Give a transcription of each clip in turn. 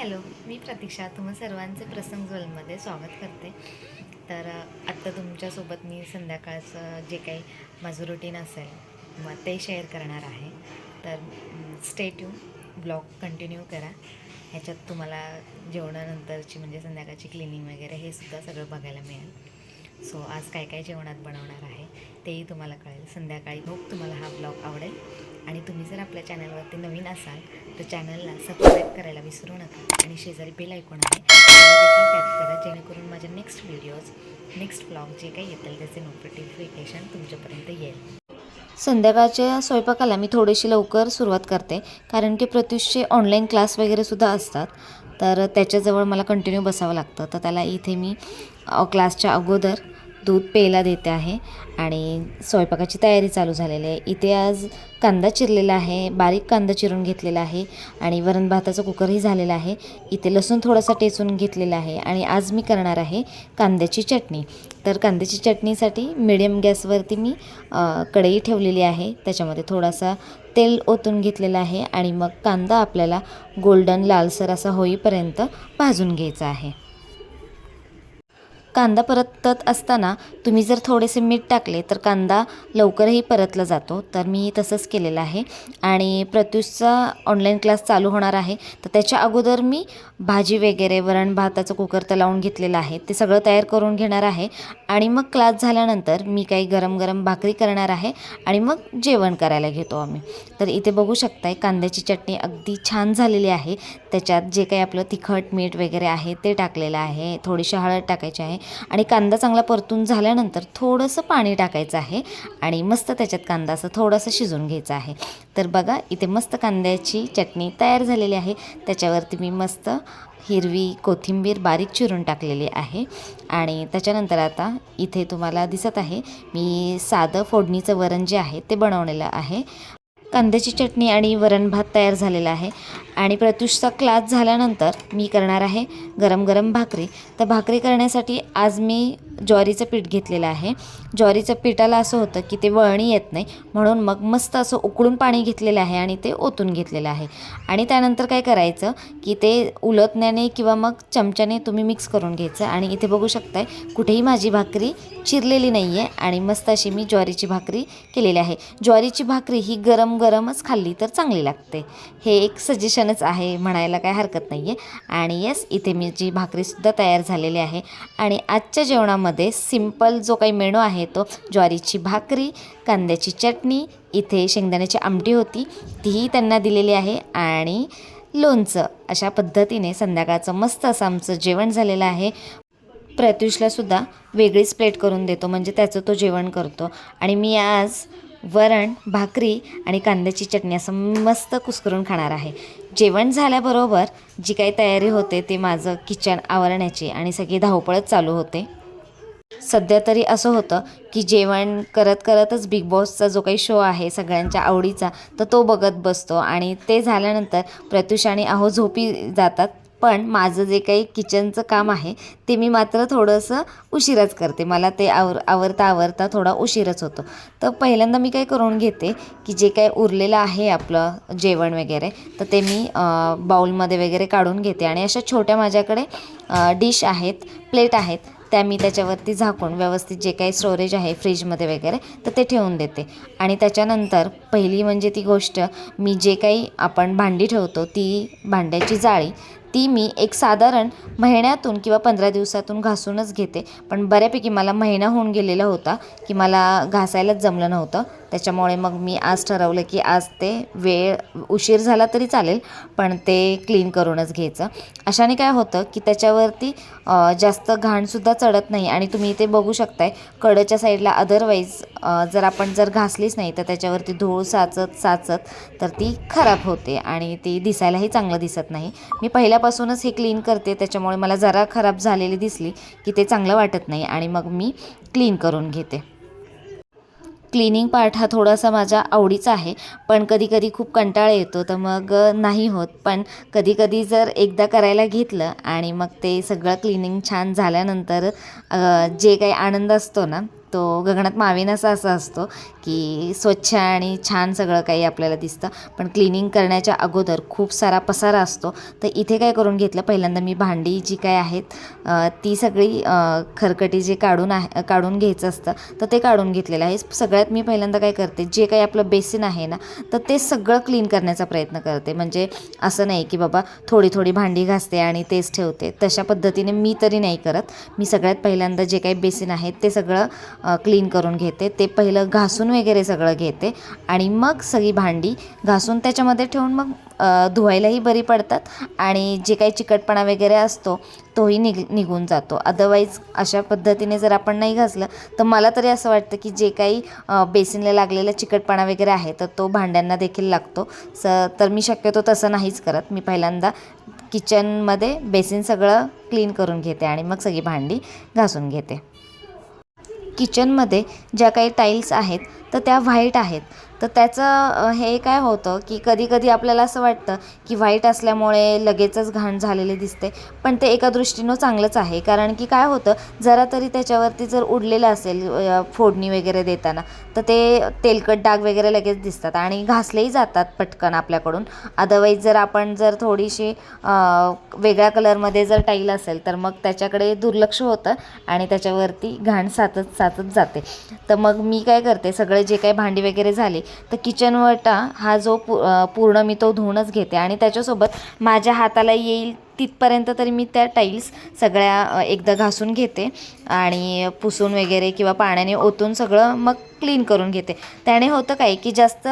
Hello मी प्रतीक्षा. तुम्हा सर्वांचे प्रसंग झोलमध्ये स्वागत करते. तर आत्ता तुमच्यासोबत मी संध्याकाळचं जे काही माझं रुटीन असेल मग ते शेअर करणार आहे. तर स्टेट यू ब्लॉग कंटिन्यू करा. ह्याच्यात तुम्हाला जेवणानंतरची म्हणजे संध्याकाळची क्लिनिंग वगैरे हे सुद्धा सगळं बघायला मिळेल. सो आज काय काय जेवणात बनवणार आहे? तेही तुम्हाला कळेल. संध्याकाळी होप तुम्हाला हा ब्लॉग आवडेल. आणि तुम्ही जर आपल्या चॅनलवरती नवीन असाल तर चॅनलला सबस्क्राईब करायला विसरू नका. आणि शेजारी बेल ऐकून आहे देखील टॅप करा जेणेकरून माझे नेक्स्ट व्हिडिओज नेक्स्ट ब्लॉग जे काही येतील त्याचे नोटिफिकेशन तुमच्यापर्यंत येईल. संध्याकाळच्या स्वयंपाकाला मी थोडीशी लवकर सुरुवात करते कारण की प्रत्युषचे ऑनलाईन क्लास वगैरेसुद्धा असतात. तर त्याच्याजवळ मला कंटिन्यू बसावं लागतं. तर त्याला इथे मी क्लासच्या अगोदर दूध प्यायला देते आहे आणि स्वयंपाकाची तयारी चालू झालेली आहे. इथे आज कांदा चिरलेला आहे बारीक कांदा चिरून घेतलेला आहे आणि वरण भाताचा कुकरही झालेला आहे. इथे लसूण थोडासा टेचून घेतलेला आहे आणि आज मी करणार आहे कांद्याची चटणी. तर कांद्याची चटणीसाठी मिडियम गॅसवरती मी कढई ठेवलेली आहे. त्याच्यामध्ये थोडासा तेल ओतून घेतलेलं आहे आणि मग कांदा आपल्याला गोल्डन लालसर असा होईपर्यंत भाजून घ्यायचा आहे. कांदा परतत असताना तुम्ही जर थोडेसे मीठ टाकले तर कांदा लवकरही परतला जातो. तर मी तसंच केलेलं आहे. आणि प्रत्युषचा ऑनलाईन क्लास चालू होणार आहे. तर त्याच्या अगोदर मी भाजी वगैरे वरण भाताचं कुकर तर लावून घेतलेलं आहे. ते सगळं तयार करून घेणार आहे. आणि मग क्लास झाल्यानंतर मी काही गरम गरम भाकरी करणार आहे. आणि मग जेवण करायला घेतो आम्ही. तर इथे बघू शकताय कांद्याची चटणी अगदी छान झालेली आहे. त्याच्यात जे काही आपलं तिखट मीठ वगैरे आहे ते टाकलेलं आहे. थोडीशी हळद टाकायची आहे. आणि कांदा चांगला परतून झाल्यानंतर थोडंसं पाणी टाकायचं आहे आणि मस्त त्याच्यात कांदा असं थोडंसं शिजून घ्यायचं आहे. तर बघा इथे मस्त कांद्याची चटणी तयार झालेली आहे. त्याच्यावरती मी मस्त हिरवी कोथिंबीर बारीक चिरून टाकलेली आहे. आणि त्याच्यानंतर आता इथे तुम्हाला दिसत आहे मी साधं फोडणीचं वरण जे आहे ते बनवलेलं आहे. कांद्याची चटणी आणि वरण भात तयार झालेला आहे. आणि प्रत्युषचा क्लास झाल्यानंतर मी करणार आहे गरम गरम भाकरी. तर भाकरी करण्यासाठी आज मी ज्वारीचं पीठ घेतलेलं आहे. ज्वारीचं पिठाला असं होतं की ते वळणी येत नाही म्हणून मग मस्त असं उकळून पाणी घेतलेलं आहे आणि ते ओतून घेतलेलं आहे. आणि त्यानंतर काय करायचं की ते उलटण्याने किंवा मग चमच्याने तुम्ही मिक्स करून घ्यायचं आणि इथे बघू शकताय कुठेही माझी भाकरी चिरलेली नाही आहे आणि मस्त अशी मी ज्वारीची भाकरी केलेली आहे. ज्वारीची भाकरी ही गरम गरमच खाल्ली तर चांगली लागते. हे एक सजेशनच आहे म्हणायला काय हरकत नाही आहे आणि येस इथे मी जी भाकरीसुद्धा तयार झालेली आहे. आणि आजच्या जेवणामध्ये सिंपल जो काही मेणू आहे तो ज्वारीची भाकरी कांद्याची चटणी इथे शेंगदाण्याची आमटी होती तीही त्यांना दिलेली आहे आणि लोणचं. अशा पद्धतीने संध्याकाळचं मस्त असं आमचं जेवण झालेलं आहे. प्रत्युषला सुद्धा वेगळीच प्लेट करून देतो म्हणजे त्याचं तो जेवण करतो. आणि मी आज वरण भाकरी आणि कांद्याची चटणी असं मस्त कुस्करून खाणार आहे. जेवण झाल्याबरोबर जी काही तयारी होते ते माझं किचन आवरण्याची आणि सगळी धावपळच चालू होते. सध्या तरी असं होतं की जेवण करत करतच बिग बॉसचा जो काही शो आहे सगळ्यांच्या आवडीचा तर तो बघत बसतो. आणि ते झाल्यानंतर प्रत्युष आणि अहो झोपी जातात. पण माझं जे काही किचनचं काम आहे ते मी मात्र थोडंसं उशिराच करते. मला ते आवर आवरता आवरता थोडा उशीरच होतो. तर पहिल्यांदा मी काय करून घेते की जे काय उरलेलं आहे आपलं जेवण वगैरे तर ते मी बाऊलमध्ये बाउलमध्ये वगैरे काढून घेते. आणि अशा छोट्या माझ्याकडे डिश आहेत प्लेट आहेत. त्या मी त्याच्यावरती झाकून व्यवस्थित जे काही स्टोरेज आहे फ्रीजमध्ये वगैरे तर ते ठेवून देते. आणि त्याच्यानंतर पहिली म्हणजे ती गोष्ट मी जे काही आपण भांडी ठेवतो ती भांड्याची जाळी ती मी एक साधारण महिन्यातून किंवा पंधरा दिवसातून घासूनच घेते. पण बऱ्यापैकी मला महिना होऊन गेलेला होता की मला घासायलाच जमलं नव्हतं. त्याच्यामुळे मग मी आज ठरवलं की आज ते वेळ उशीर झाला तरी चालेल पण ते क्लीन करूनच घ्यायचं. अशाने काय होतं की त्याच्यावरती जास्त घाणसुद्धा चढत नाही आणि तुम्ही ते बघू शकताय कडच्या साईडला अदरवाईज जर आपण जर घासलीच नाही तर त्याच्यावरती धूळ साचत साचत तर ती खराब होते आणि ती दिसायलाही चांगलं दिसत नाही. मी पहिल्यापासूनच हे क्लीन करते त्याच्यामुळे मला जरा खराब झालेली दिसली की ते चांगलं वाटत नाही आणि मग मी क्लीन करून घेते. क्लिनिंग पार्ट हा थोडासा माझ्या आवडीचा आहे. पण कधी कधी खूप कंटाळा येतो तर मग नाही होत. पण कधी कधी जर एकदा करायला घेतलं आणि मग ते सगळं क्लिनिंग छान झाल्यानंतर जे काही आनंद असतो ना तो गगनात मावेनासा असा असतो की स्वच्छ आणि छान सगळं काही आपल्याला दिसतं. पण क्लिनिंग करण्याच्या अगोदर खूप सारा पसारा असतो. तर इथे काय करून घेतलं? पहिल्यांदा मी भांडी जी काय आहेत ती सगळी खरकटी जे काढून आहे काढून घ्यायचं असतं तर ते काढून घेतलेलं आहे. सगळ्यात मी पहिल्यांदा काय करते? जे काही आपलं बेसिन आहे ना तर ते सगळं क्लीन करण्याचा प्रयत्न करते. म्हणजे असं नाही की बाबा थोडी थोडी भांडी घासते आणि तेच ठेवते. तशा पद्धतीने मी तरी नाही करत. मी सगळ्यात पहिल्यांदा जे काही बेसिन आहेत ते सगळं क्लीन करून घेते. ते पहिलं घासून वगैरे सगळं घेते. आणि मग सगळी भांडी घासून त्याच्यामध्ये ठेवून मग धुवायलाही बरी पडतात. आणि जे काही चिकटपणा वगैरे असतो तोही निघ निघून जातो. अदरवाईज अशा पद्धतीने जर आपण नाही घासलं तर मला तरी असं वाटतं की जे काही बेसिनला लागलेला चिकटपणा वगैरे आहे तर तो भांड्यांना देखील लागतो. स तर मी शक्यतो तसं नाहीच करत. मी पहिल्यांदा किचनमध्ये बेसिन सगळं क्लीन करून घेते आणि मग सगळी भांडी घासून घेते. किचनमध्ये ज्या काही टाईल्स आहेत तर त्या व्हाईट आहेत. तर त्याचं हे काय होतं की कधीकधी आपल्याला असं वाटतं की व्हाईट असल्यामुळे लगेचच घाण झालेले दिसते. पण ते एका दृष्टीनं चांगलंच आहे. कारण की काय होतं जरा तरी त्याच्यावरती जर उडलेलं असेल फोडणी वगैरे देताना तर ते तेलकट डाग वगैरे लगेच दिसतात आणि घासलेही जातात पटकन आपल्याकडून. अदरवाईज जर आपण जर थोडीशी वेगळ्या कलरमध्ये जर टाईल असेल तर मग त्याच्याकडे दुर्लक्ष होतं आणि त्याच्यावरती घाण साचत साचत जाते. तर मग मी काय करते सगळे जे काही भांडी वगैरे झाली तर किचन वटा हा जो पू पूर्ण मी तो धुवूनच घेते. आणि त्याच्यासोबत माझ्या हाताला येईल तिथपर्यंत तरी मी त्या टाईल्स सगळ्या एकदा घासून घेते आणि पुसून वगैरे किंवा पाण्याने ओतून सगळं मग क्लीन करून घेते. त्याने होतं काय की जास्त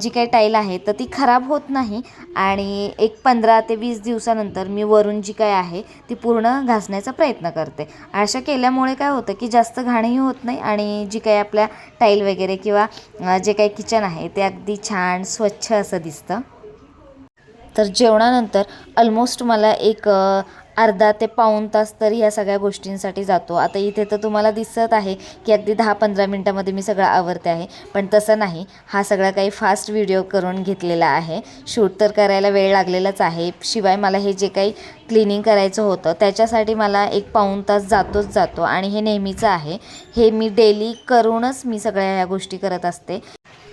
जी काही टाईल आहे तर ती खराब होत नाही आणि एक पंधरा ते वीस दिवसानंतर मी वरून जी काय आहे ती पूर्ण घासण्याचा प्रयत्न करते. अशा केल्यामुळे काय होतं की जास्त घाणही होत नाही आणि जी काही आपल्या टाईल वगैरे किंवा जे काही किचन आहे ते अगदी छान स्वच्छ असं दिसतं. तर जेवणानंतर ऑलमोस्ट मला एक अर्धा ते पाऊण तास तरी ह्या सगळ्या गोष्टींसाठी जातो. आता इथे तर तुम्हाला दिसत आहे की अगदी दहा पंधरा मिनटामध्ये मी सगळं आवरते आहे पण तसं नाही. हा सगळा काही फास्ट व्हिडिओ करून घेतलेला आहे. शूट तर करायला वेळ लागलेलाच आहे. शिवाय मला हे जे काही क्लिनिंग करायचं होतं त्याच्यासाठी मला एक पाऊण तास जातोच जातो. आणि हे नेहमीचं आहे. हे मी डेली करूनच मी सगळ्या ह्या गोष्टी करत असते.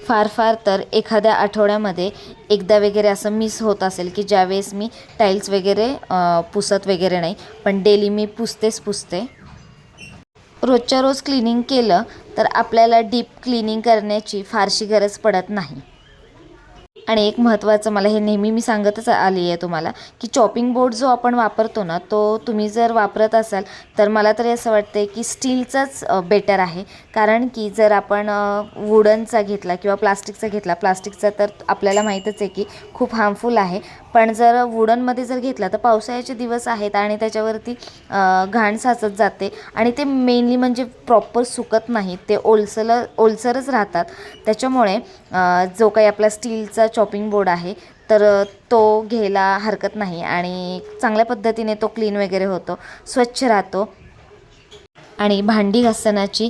फार फार तर एखाद्या आठवड्यामध्ये एकदा वगैरे असं मिस होत असेल की ज्यावेळेस मी टाईल्स वगैरे पुसत वगैरे नाही पण डेली मी पुसतेच पुसते. रोजच्या रोज क्लिनिंग केलं तर आपल्याला डीप क्लिनिंग करण्याची फारशी गरज पडत नाही. आणि एक महत्त्वाचं मला हे नेहमी मी सांगतच आली आहे तुम्हाला की चॉपिंग बोर्ड जो आपण वापरतो ना तो तुम्ही जर वापरत असाल तर मला तरी असं वाटतं की स्टीलचाच बेटर आहे. कारण की जर आपण वुडनचा घेतला किंवा प्लास्टिकचा घेतला प्लास्टिकचा तर आपल्याला माहीतच आहे की खूप हार्मफुल आहे. पण जर वुडनमध्ये जर घेतला तर पावसाळ्याचे दिवस आहेत आणि त्याच्यावरती घाण साचत जाते आणि ते मेनली म्हणजे प्रॉपर सुकत नाहीत ते ओलसर ओलसरच राहतात. त्याच्यामुळे जो काही आपला स्टीलचा चॉपिंग बोर्ड आहे तर तो घ्यायला हरकत नाही आणि चांगल्या पद्धतीने तो क्लीन वगैरे होतो स्वच्छ राहतो. आणि भांडी घासतानाची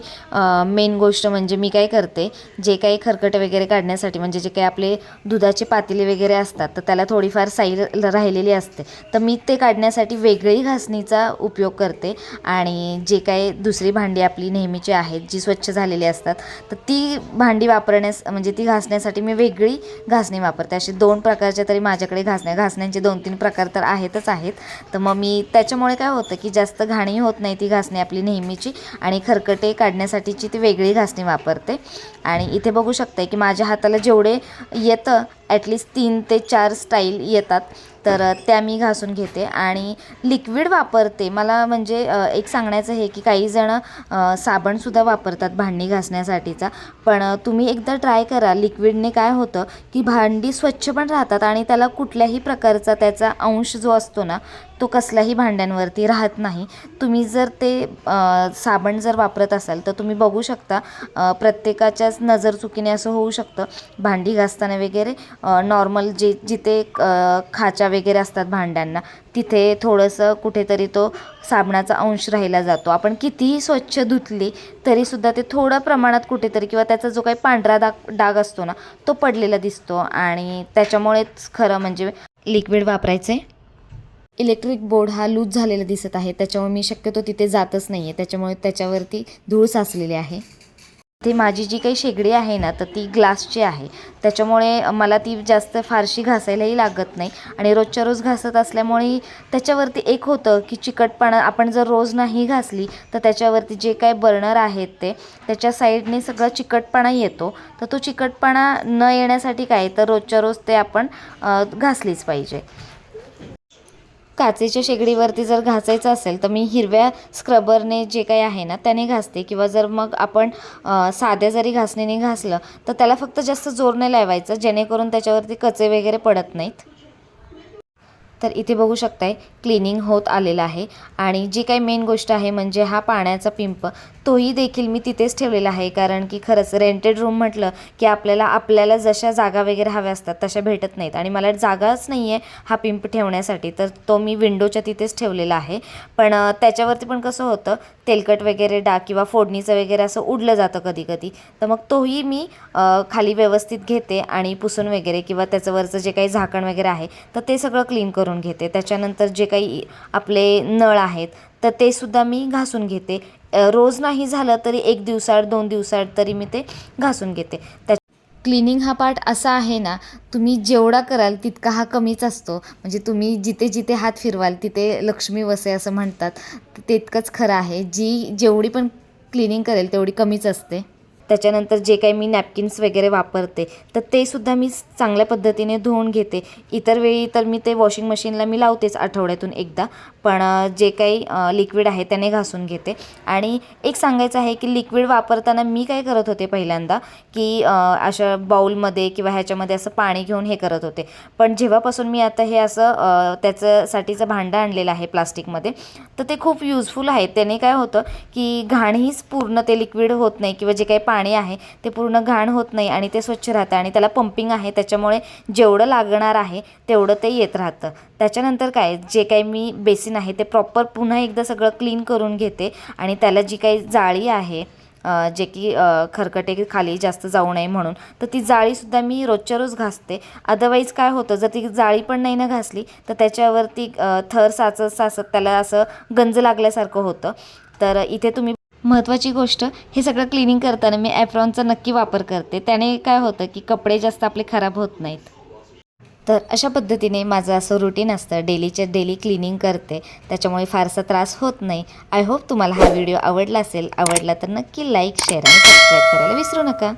मेन गोष्ट म्हणजे मी काय करते जे काही खरकट वगैरे काढण्यासाठी म्हणजे जे काही आपले दुधाचे पातेले वगैरे असतात तर त्याला थोडीफार साई राहिलेली असते. तर मी ते काढण्यासाठी वेगळी घासणीचा उपयोग करते आणि जे काही दुसरी भांडी आपली नेहमीची आहेत जी स्वच्छ झालेली असतात तर ती भांडी वापरण्यास म्हणजे ती घासण्यासाठी मी वेगळी घासणी वापरते. असे दोन प्रकारच्या तरी माझ्याकडे घासण्या घासण्यांचे दोन तीन प्रकार तर आहेतच आहेत. तर मग मी त्याच्यामुळे काय होतं की जास्त घाणही होत नाही ती घासणी आपली नेहमी घासणीची आणि खरकटे काढण्यासाठीची ती वेगळी घासणी वापरते. आणि इथे बघू शकते की माझ्या हाताला जेवढे येतं ॲटलिस्ट तीन ते चार स्टाईल येतात. तर त्या मी घासून घेते आणि लिक्विड वापरते. मला म्हणजे एक सांगण्याचं हे की काही जण साबणसुद्धा वापरतात भांडी घासण्यासाठीचा. पण तुम्ही एकदा ट्राय करा. लिक्विडने काय होतं की भांडी स्वच्छ पण राहतात आणि त्याला कुठल्याही प्रकारचा त्याचा अंश जो असतो ना तो कसल्याही भांड्यांवरती राहत नाही. तुम्ही जर ते साबण जर वापरत असाल तर तुम्ही बघू शकता प्रत्येकाच्याच नजर चुकीने असं होऊ शकतं. भांडी घासताना वगैरे नॉर्मल जे जिथे खाचा खाच्या वगैरे असतात भांड्यांना तिथे थोडंसं कुठेतरी तो साबणाचा अंश राहिला जातो. आपण कितीही स्वच्छ धुतली तरीसुद्धा ते थोडं प्रमाणात कुठेतरी किंवा त्याचा जो काही पांढरा दाग डाग असतो ना तो पडलेला दिसतो आणि त्याच्यामुळेच खरं म्हणजे लिक्विड वापरायचे. इलेक्ट्रिक बोर्ड हा लूज झालेला दिसत आहे त्याच्यामुळे मी शक्यतो तिथे जातच नाही आहे त्याच्यामुळे त्याच्यावरती धूळ साचलेली आहे. ती माझी जी काही शेगडी आहे ना तर ती ग्लासची आहे. त्याच्यामुळे मला ती जास्त फारशी घासायलाही लागत नाही. आणि रोजच्या रोज घासत असल्यामुळे त्याच्यावरती एक होतं की चिकटपणा आपण जर रोज नाही घासली तर त्याच्यावरती जे काय बर्नर आहेत ते त्याच्या साईडने सगळं चिकटपणा येतो. तर तो चिकटपणा न येण्यासाठी काय तर रोजच्या रोज ते आपण घासलीच पाहिजे. काचेच्या शेगडीवरती जर घासायचं असेल तर मी हिरव्या स्क्रबरने जे काही आहे ना त्याने घासते. किंवा जर मग आपण साध्या जरी घासणीने घासलं तर त्याला फक्त जास्त जोर नाही लावायचं जेणेकरून त्याच्यावरती कचे वगैरे पडत नाहीत. तर इथे बघू शकताय क्लिनिंग होत आलेलं आहे. आणि जी काही मेन गोष्ट आहे म्हणजे हा पाण्याचा पिंप तोही देखील मी तिथेच ठेवलेला आहे. कारण की खरंच रेंटेड रूम म्हटलं की आपल्याला आपल्याला जशा जागा वगैरे हव्या असतात तशा भेटत नाहीत. आणि मला जागाच नाही आहे हा पिंप ठेवण्यासाठी तर तो मी विंडोच्या तिथेच ठेवलेला आहे. पण त्याच्यावरती पण कसं होतं तेलकट वगैरे डाग किंवा फोडणीचं वगैरे असं उडलं जातं कधी कधी तर मग तोही मी खाली व्यवस्थित घेते आणि पुसून वगैरे किंवा त्याच्यावरचं जे काही झाकण वगैरे आहे तर ते सगळं क्लीन करून घेते. त्याच्यानंतर जे काही आपले नळ आहेत तर ते सुद्धा मी घासून घेते. रोज नाही झालं तरी एक दिवसाआड दोन दिवसाआड तरी मी ते घासून घेते. त्या क्लिनिंग हा पार्ट असा आहे ना तुम्ही जेवढा कराल तितका हा कमीच असतो. म्हणजे तुम्ही जिथे जिथे हात फिरवाल तिथे लक्ष्मी वसे असं म्हणतात. तितकंच खरं आहे. जी जेवढी पण क्लिनिंग करेल तेवढी कमीच असते. त्याच्यानंतर जे काही मी नॅपकिन्स वगैरे वापरते तर ते सुद्धा मी चांगल्या पद्धतीने धुवून घेते. इतर वेळी तर मी ते वॉशिंग मशीनला मी लावतेच आठवड्यातून एकदा पण जे काही लिक्विड आहे त्याने घासून घेते. आणि एक सांगायचं आहे की लिक्विड वापरताना मी काय करत होते पहिल्यांदा की अशा बाऊलमध्ये किंवा ह्याच्यामध्ये असं पाणी घेऊन हे करत होते. पण जेव्हापासून मी आता हे असं त्याच्यासाठीचं भांडं आणलेलं आहे प्लास्टिकमध्ये तर ते खूप युजफुल आहे. त्याने काय होतं की घाणहीच पूर्ण ते लिक्विड होत नाही किंवा जे काही पाणी पाणी आहे ते पूर्ण घाण होत नाही आणि ते स्वच्छ राहतं आणि त्याला पंपिंग आहे त्याच्यामुळे जेवढं लागणार आहे तेवढं ते येत राहतं. त्याच्यानंतर काय जे काही मी बेसिन आहे ते प्रॉपर पुन्हा एकदा सगळं क्लीन करून घेते आणि त्याला जी काही जाळी आहे जे की खरकटे खाली जास्त जाऊ नये म्हणून तर ती जाळीसुद्धा मी रोजच्या रोज घासते. अदरवाईज काय होतं जर ती जाळी पण नाही ना घासली तर त्याच्यावरती थर साचत साचत त्याला असं गंज लागल्यासारखं होतं. तर इथे तुम्ही महत्त्वाची गोष्ट हे सगळं क्लिनिंग करताना मी ॲप्रॉनचा नक्की वापर करते. त्याने काय होतं की कपडे जास्त आपले खराब होत नाहीत. तर अशा पद्धतीने माझं असं रुटीन असतं. डेलीच्या डेली क्लिनिंग करते. त्याच्यामुळे फारसा त्रास होत नाही. आय होप तुम्हाला हा व्हिडिओ आवडला असेल. आवडला तर नक्की लाईक शेअर आणि सबस्क्राईब करायला विसरू नका.